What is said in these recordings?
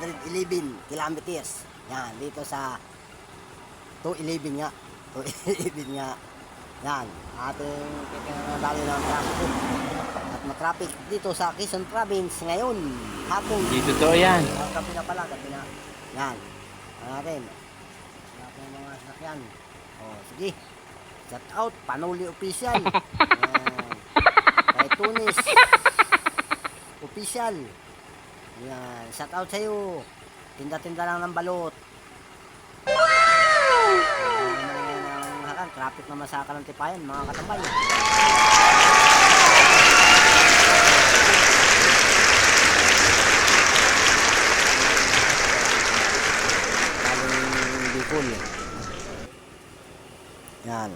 211 kilometers. Yan, dito sa 211 nga. 211 nga. Yan, ating kikinadali ng traffic. At matraffic dito sa Quezon Province ngayon. Hapon. Hindi totoo yan. Gabi na pala, gabi na. Yan. Ano natin? Lahat ng mga sasakyan. O, sige. Shout out, Panuli Official. Kay Tunis. Official. Yan. Shout out sa'yo. Tinda-tinda lang ng balot. Wow! Traffic naman sa Kalantipayan, mga katambay. Bicol. Yan.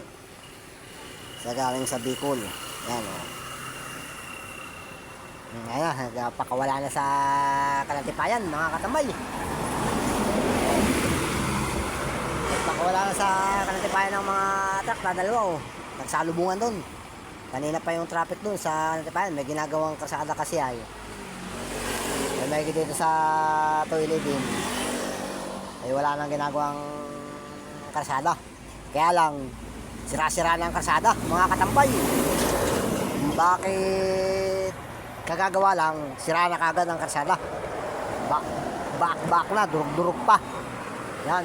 Sa galing sa Bicol. Yan o. Ngayon, nagpakawala na sa Kalantipayan, mga katambay. Nagpakawala na sa Kalantipayan ng mga truck na dalawa o. Nagsalubungan doon. Kanina pa yung traffic doon sa Kalantipayan. May ginagawang kasada kasi ay. May dito sa toilet din ay wala nang ginagawang karsada. Kaya lang, sira-sira na ang karsada, mga katambay. Bakit kagagawa lang, sira na kagad ang karsada. Back, back, back na, durug-durug pa. Yan.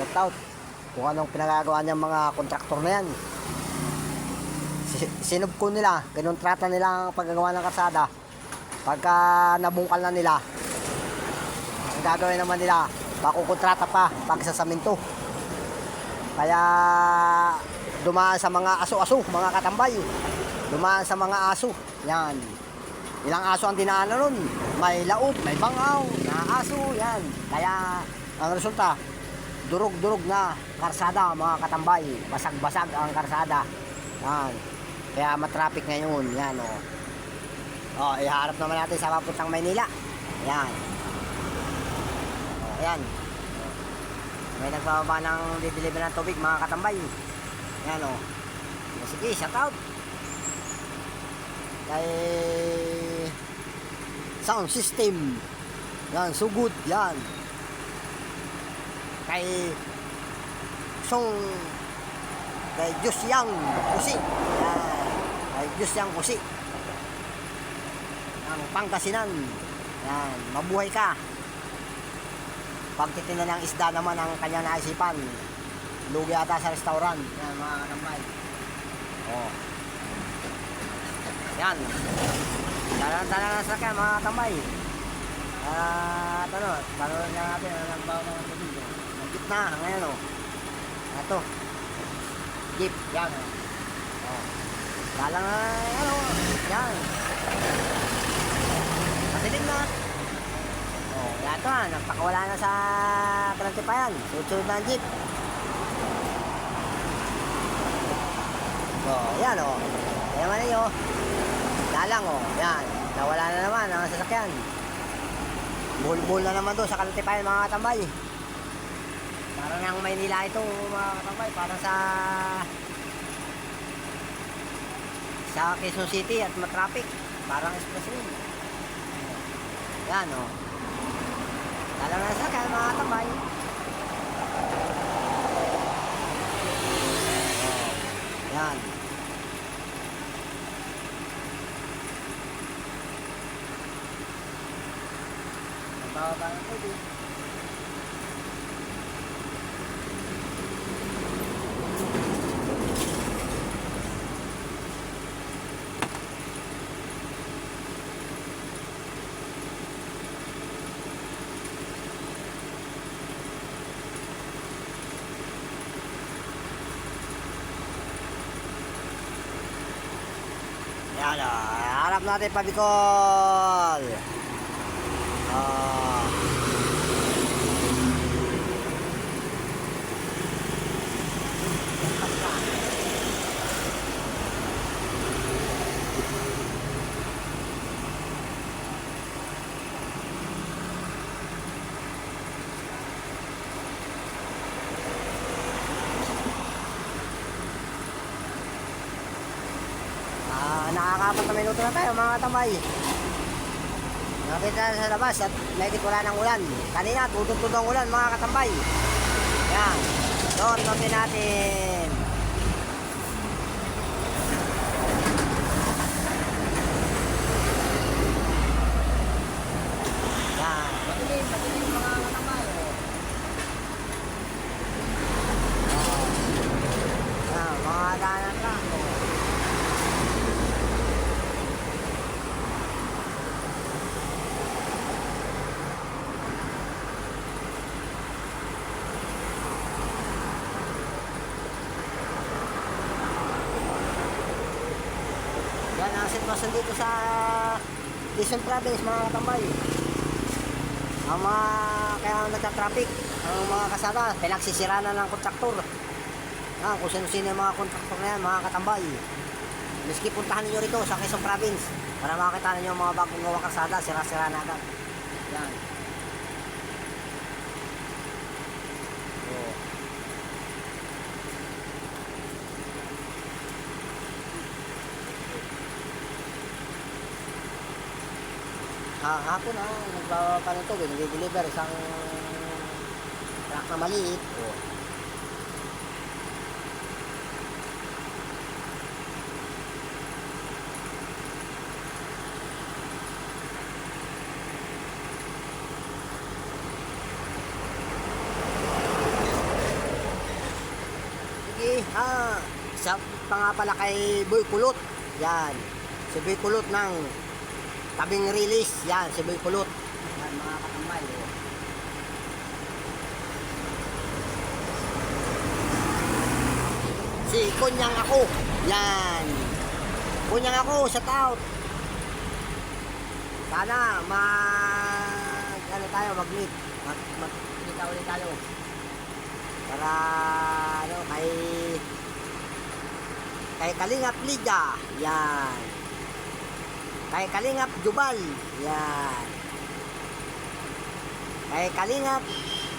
Shout out. Kung anong pinagagawa niyang mga kontraktor na yan. Si- Sinubko nila, ganun trata nila ang paggagawa ng karsada. Pagka nabungkal na nila, ang gagawin naman nila, makukontrata pa pagsasaminto. Kaya dumaan sa mga aso-aso, mga katambay. Dumaan sa mga aso. Yan. Ilang aso ang dinaanan nun. May laop, may bangaw, na aso, yan. Kaya ang resulta, durog-durog na karsada, mga katambay. Basag-basag ang karsada. Yan. Kaya matraffic ngayon. Yan, o. Oh. Oh, iharap naman natin sa papuntang Maynila. Yan. Oh, ayan. May nagbababa ng dideliver ng tubig mga katambay. Ayan o. Oh. Sige, shout out. Kay sound system. Yan, sugod. Yan. Kay song kay Diyos Yang Kusi. Yan. Kay Diyos Yang Kusi. Ang Pangasinan. Yan, mabuhay ka pagtitinda ng isda naman ang kanya naisipan. Lugi ata sa restaurant. Yan mga kanambay. Oh. Yan. Tala-tala na sa kaya mga tambay. At ano, tanong na natin ano nagbawa ng tubig. Ang jeep na, ngayon oh. Ito. Jeep, yan oh. Dalang na, ano, yan. Masilig na. Oh, yan to ah, nagpakawala na sa Kalantipayan. Susunod na ang jeep. Oh, yan oh. Kaya man ninyo. Dalang oh, yan. Nawala na naman ang sasakyan. Bull-bull na naman doon sa Kalantipayan mga katambay. Parang ang Maynila ito mga katambay. Parang sa sa Quezon City at matraffic. Parang expressway. Yan oh. Dalang na sa kaya mga tambay. Oh, yan. Nagbawa ng tubig. Yan o. Harap natin pabikol. Oh. Ah, nakakapat na minuto na tayo mga tamay. Nakita na sa labas at medyo wala ng ulan. Kanina, tututod ang ulan mga katambay. Yan. Doon, natin natin. Yan. Madilim, madilim mga katambay. Oh. Yan, mga daanan lang. Oh. Sitwasyon dito sa Quezon Province mga katambay. Ang mga kaya nagka-traffic, ang mga kasada, pinagsisira na ng kontraktor. Yan, kung sino-sino yung mga kontraktor na yan, mga katambay. Miski puntahan niyo rito sa Quezon Province para makita niyo ang mga bagong gawa kasada, sira-sira na agad. Yan. Ah, hapon ah, nagbawa nito, binili-deliver isang truck na maliit. Oh. Sige, ha. Isa pa nga pala kay Boy Kulot. Yan. Si Boy Kulot ng tabing release. Yan, si Boy Kulot. Yan, mga katambay. Oh. Si Kunyang ako. Yan. Kunyang ako sa tout. Sana mag ano tayo mag-meet. Mag mag-meet ulit tayo. Para ano kay kay Kalingap Liga. Yan. Kay Kalingap Jubal. Yan. Kay Kalingap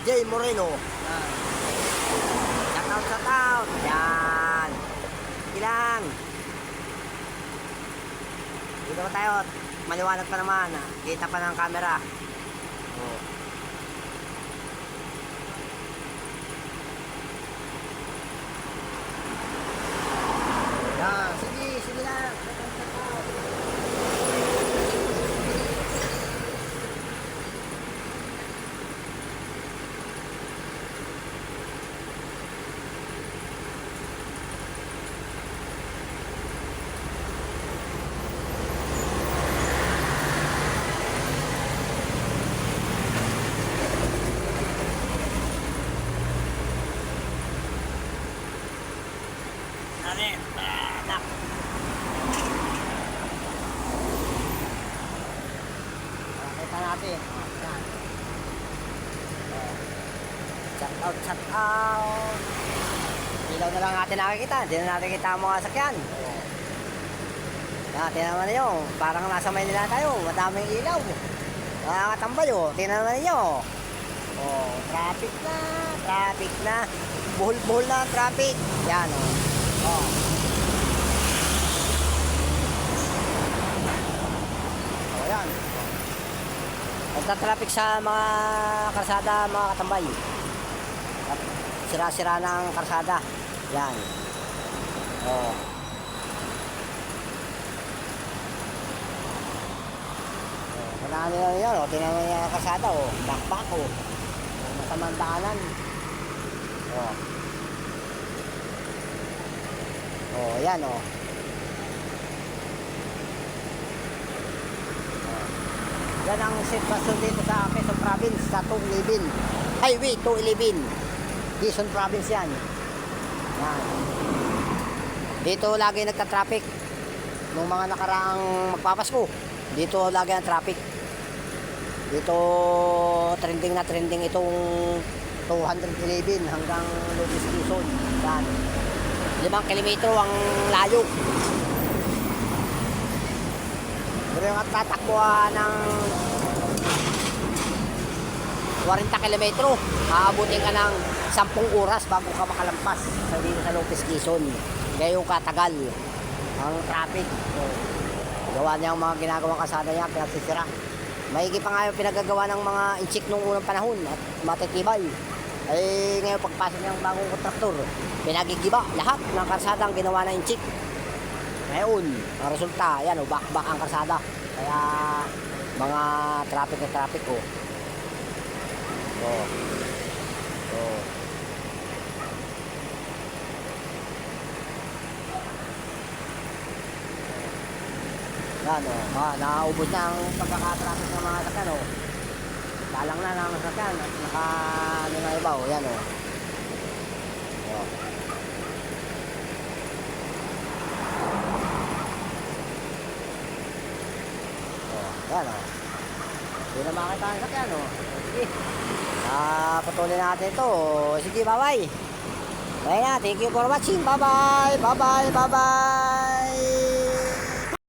J. Moreno. Shout out, shout out. Yan. Ilang. Dito pa tayo. Maliwanag pa naman. Kita pa ng camera. Oh. Yan. Sige, sige lang. Ano Anak. Kita natin. Yan. Shout out, shout out. Ilaw na lang natin nakikita. Hindi na natin kita ang mga sakyan. Yan, tingnan naman ninyo. Parang nasa Maynila tayo. Madaming ilaw. Nakakatambay oh. Tingnan naman ninyo. Oh, traffic na. Traffic na. Buhol-buhol na ang traffic. Yan oh. Oh. Oh, yan. Nagtatraffic sa mga karsada, mga katambay. Sira-sira na ang karsada. Yan. Oh. Oh, Wala nila yan, oh. Tingnan yung mga karsada, oh. Backpack, oh. Oh, Masamandaanan. Oh. Oh, yan oh. Oh. Yan ang sitwasyon dito sa Quezon Province sa 211. Highway 211. Quezon Province yan. Yan. Dito lagi nagka-traffic. Nung mga nakaraang magpapasko, dito lagi ang traffic. Dito trending na trending itong 211 hanggang Lubis Quezon. Yan. limang kilometro ang layo. Pero yung tatakbuhan ng 40 kilometro, aabutin ka ng 10 oras bago ka makalampas sa dito sa Lopez Quezon. Kaya yung katagal ang traffic. So, gawa niya ang mga ginagawang kasada niya, kaya sisira. Maigi pa nga yung pinagagawa ng mga inchik nung unang panahon at matitibay. Ay ngayon pagpasok ng bagong kontraktor, pinagigiba lahat ng karsada ang ginawa ng inchik. Ngayon, ang resulta, yan o, back-back ang karsada. Kaya mga traffic na traffic o. Oh. Oh. Yan o, oh. nakaubos na ang pagkakatraffic ng mga sakyan o. Dalang na ng sakyan at naka ano na iba o, yan o. Oh. Oh, yan o. Hindi na makita ang sakyan o. Sige. Ah, patuloy natin ito. Sige, bye-bye. Bye na. Thank you for watching. Bye-bye. Bye-bye. Bye-bye.